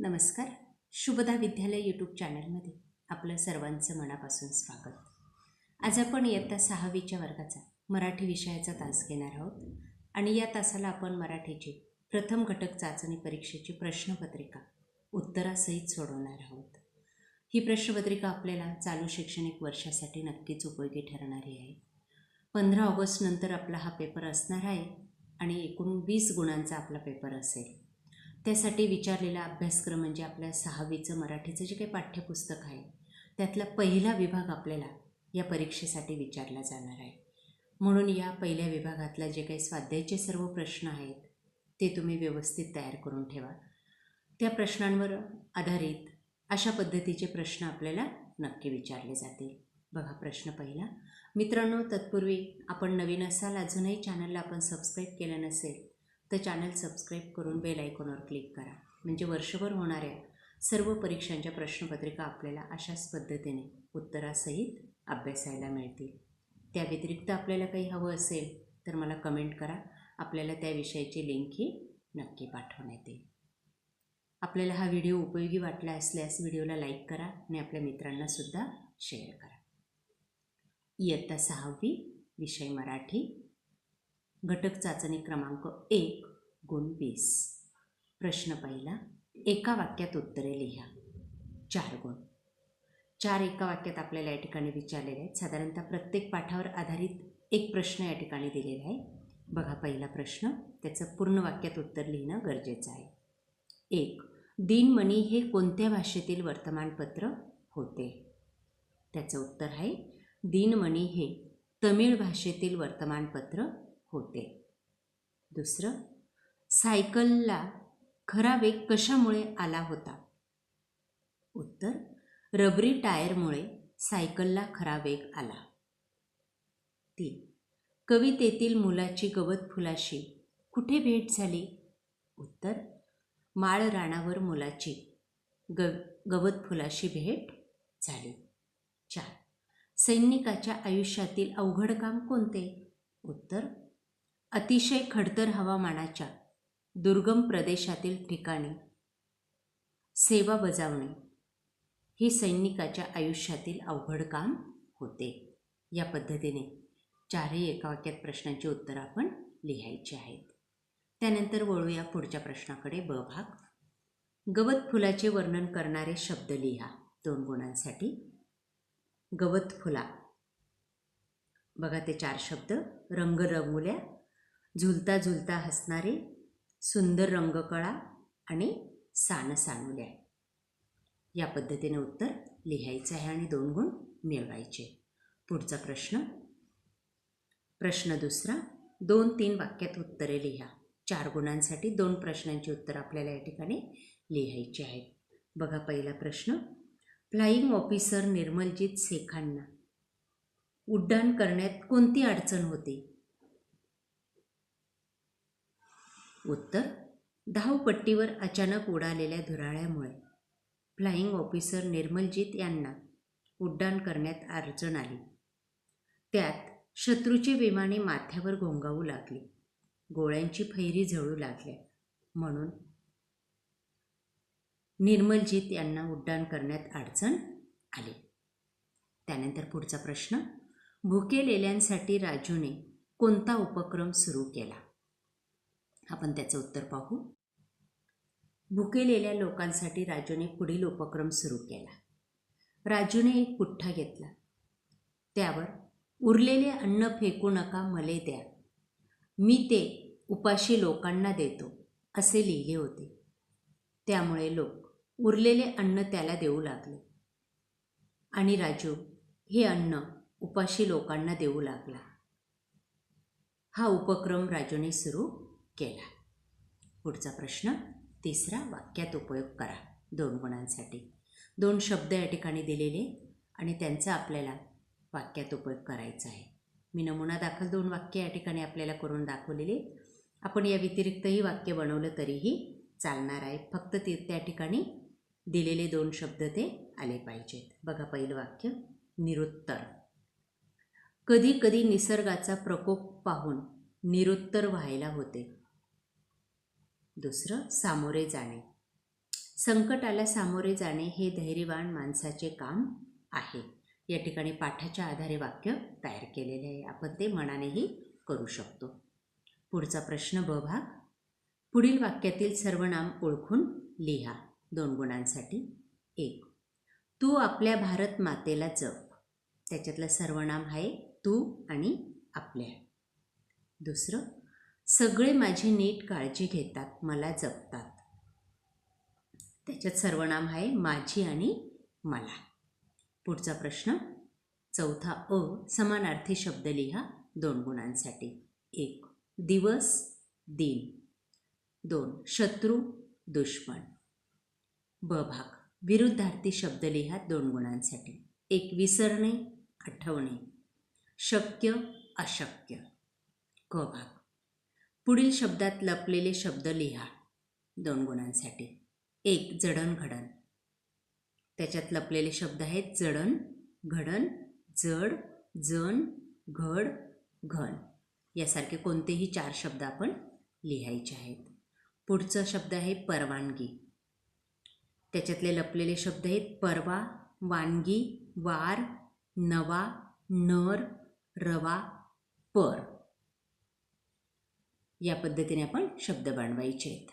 नमस्कार. शुभदा विद्यालय यूट्यूब चॅनलमध्ये आपलं सर्वांचं मनापासून स्वागत. आज आपण इयत्ता सहावीच्या वर्गाचा मराठी विषयाचा तास घेणार आहोत आणि या तासाला आपण मराठीची प्रथम घटक चाचणी परीक्षेची प्रश्नपत्रिका उत्तरासहित सोडवणार आहोत. ही प्रश्नपत्रिका आपल्याला चालू शैक्षणिक वर्षासाठी नक्कीच उपयोगी ठरणारी आहे. पंधरा ऑगस्टनंतर आपला हा पेपर असणार आहे आणि एकूण वीस गुणांचा आपला पेपर असेल. त्यासाठी विचारलेला अभ्यासक्रम म्हणजे आपल्या सहावीचं मराठीचं जे काही पाठ्यपुस्तक आहे त्यातला पहिला विभाग आपल्याला या परीक्षेसाठी विचारला जाणार आहे. म्हणून या पहिल्या विभागातला जे काही स्वाध्यायाचे सर्व प्रश्न आहेत ते तुम्ही व्यवस्थित तयार करून ठेवा. त्या प्रश्नांवर आधारित अशा पद्धतीचे प्रश्न आपल्याला नक्की विचारले जातील. बघा प्रश्न पहिला. मित्रांनो तत्पूर्वी आपण नवीन असाल अजूनही चॅनलला आपण सबस्क्राईब केलं नसेल तर चॅनल सबस्क्राईब करून बेल आयकॉनवर क्लिक करा. म्हणजे वर्षभर होणाऱ्या सर्व परीक्षांच्या प्रश्नपत्रिका आपल्याला अशाच पद्धतीने उत्तरासहित अभ्यासायला मिळतील. त्या व्यतिरिक्त आपल्याला काही हवं असेल तर मला कमेंट करा. आपल्याला त्या विषयाची लिंकही नक्की पाठवण्यात येईल. आपल्याला हा व्हिडिओ उपयोगी वाटला असल्यास व्हिडिओला लाईक करा आणि आपल्या मित्रांनासुद्धा शेअर करा. इयत्ता सहावी विषय मराठी. घटक चाचणी क्रमांक एक गुण वीस. प्रश्न पहिला एका वाक्यात उत्तरे लिहा. चार गुण. चार एका वाक्यात आपल्याला या ठिकाणी विचारलेले आहेत. साधारणतः प्रत्येक पाठावर आधारित एक प्रश्न या ठिकाणी दिलेला आहे. बघा पहिला प्रश्न त्याचं पूर्ण वाक्यात उत्तर लिहिणं गरजेचं आहे. एक दिनमणी हे कोणत्या भाषेतील वर्तमानपत्र होते? त्याचं उत्तर आहे दिनमणी हे तमिळ भाषेतील वर्तमानपत्र होते. दुसरं सायकलला खरा वेग कशामुळे आला होता? उत्तर रबरी टायरमुळे सायकलला खरा वेग आला. तीन कवितेतील मुलाची गवत फुलाशी कुठे भेट झाली? उत्तर माळ राणावर मुलाची ग गवत फुलाशी भेट झाली. चार सैनिकाच्या आयुष्यातील अवघड काम कोणते? उत्तर अतिशय खडतर हवामानाच्या दुर्गम प्रदेशातील ठिकाणी सेवा बजावणे हे सैनिकाच्या आयुष्यातील अवघड काम होते. या पद्धतीने चारही एका वाक्यात प्रश्नांची उत्तरं आपण लिहायची आहेत. त्यानंतर वळूया पुढच्या प्रश्नाकडे. ब भाग. गवत फुलाचे वर्णन करणारे शब्द लिहा. दोन गुणांसाठी. गवत फुला. बघा ते चार शब्द. रंग रंगुल्या झुलता झुलता हसणारे सुंदर रंगकळा आणि सान सानुल्या या पद्धतीने उत्तर लिहायचं आहे आणि दोन गुण मिळवायचे. पुढचा प्रश्न. प्रश्न दुसरा दोन तीन वाक्यात उत्तरे लिहा. चार गुणांसाठी दोन प्रश्नांची उत्तरं आपल्याला या ठिकाणी लिहायची आहेत बघा पहिला प्रश्न. फ्लाईंग ऑफिसर निर्मलजीत शेखांना. उड्डाण करण्यात कोणती अडचण होती? उत्तर धावपट्टीवर अचानक उडालेल्या धुराळ्यामुळे. फ्लाईंग ऑफिसर निर्मलजीत यांना उड्डाण करण्यात अडचण आली. त्यात शत्रूचे विमाने माथ्यावर घोंगावू लागली. गोळ्यांची फैरी झळू लागल्या. म्हणून निर्मलजीत यांना उड्डाण करण्यात अडचण आली. त्यानंतर पुढचा प्रश्न भुकेलेल्यांसाठी राजूने कोणता उपक्रम सुरू केला? आपण त्याचं उत्तर पाहू. भुकेलेल्या लोकांसाठी राजूने पुढील उपक्रम सुरू केला. राजूने एक पुठ्ठा घेतला. त्यावर उरलेले अन्न फेकू नका मले द्या. मी ते उपाशी लोकांना देतो असे लिहिले होते. त्यामुळे लोक उरलेले अन्न त्याला देऊ लागले. आणि राजू हे अन्न उपाशी लोकांना देऊ लागला. हा उपक्रम राजूने सुरू केला. पुढचा प्रश्न तिसरा वाक्यात उपयोग करा. दोन गुणांसाठी. दोन शब्द या ठिकाणी दिलेले आणि त्यांचा आपल्याला वाक्यात उपयोग करायचा आहे. मी नमुना दाखल दोन वाक्य या ठिकाणी आपल्याला करून दाखवलेले. आपण या व्यतिरिक्तही वाक्य बनवलं तरीही चालणार आहे. फक्त ते त्या ठिकाणी दिलेले दोन शब्द ते आले पाहिजेत. बघा पहिलं वाक्य निरुत्तर. कधी कधी निसर्गाचा प्रकोप पाहून निरुत्तर व्हायला होते. दुसरं सामोरे जाणे. संकटाला सामोरे जाणे हे धैर्यवान माणसाचे काम आहे. या ठिकाणी पाठाच्या आधारे वाक्य तयार केलेले आहे. आपण ते मनानेही करू शकतो. पुढचा प्रश्न ब भाग पुढील वाक्यातील सर्वनाम ओळखून लिहा. दोन गुणांसाठी एक. तू आपल्या भारत मातेला जप. त्याच्यातलं सर्वनाम आहे तू आणि आपल्या. दुसरं सगळे माझी नीट काळजी घेतात मला जपतात. त्याच्यात सर्वनाम आहे माझी आणि मला. पुढचा प्रश्न चौथा अ समानार्थी शब्द लिहा दोन गुणांसाठी. एक दिवस दिन. दोन शत्रू दुश्मन. ब भाग विरुद्धार्थी शब्द लिहा दोन गुणांसाठी. एक विसरणे आठवणे. शक्य अशक्य. क भाग पुढील शब्दात लपलेले शब्द लिहा. दोन गुणांसाठी. एक जडणघडण त्याच्यात लपलेले शब्द आहेत जडण घडण जड जण घड घन. यासारखे कोणतेही चार शब्द आपण लिहायचे आहेत. पुढचा शब्द आहे परवानगी. त्याच्यातले लपलेले शब्द आहेत परवा वानगी वार नवा नर रवा पर. या पद्धतीने आपण शब्द बनवायचे आहेत.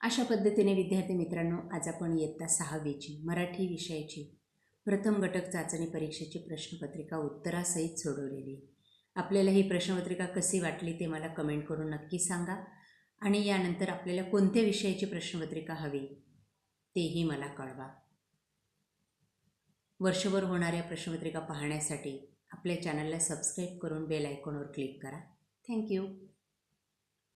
अशा पद्धतीने विद्यार्थी मित्रांनो आज आपण इयत्ता सहावीची मराठी विषयाची प्रथम घटक चाचणी परीक्षेची प्रश्नपत्रिका उत्तरासहित सोडवलेली आपल्याला ही प्रश्नपत्रिका कशी वाटली ते मला कमेंट करून नक्की सांगा. आणि यानंतर आपल्याला कोणत्या विषयाची प्रश्नपत्रिका हवी तेही मला कळवा. वर्षभर होणाऱ्या प्रश्नपत्रिका पाहण्यासाठी आपल्या चॅनलला सबस्क्राईब करून बेल आयकॉनवर क्लिक करा. थँक्यू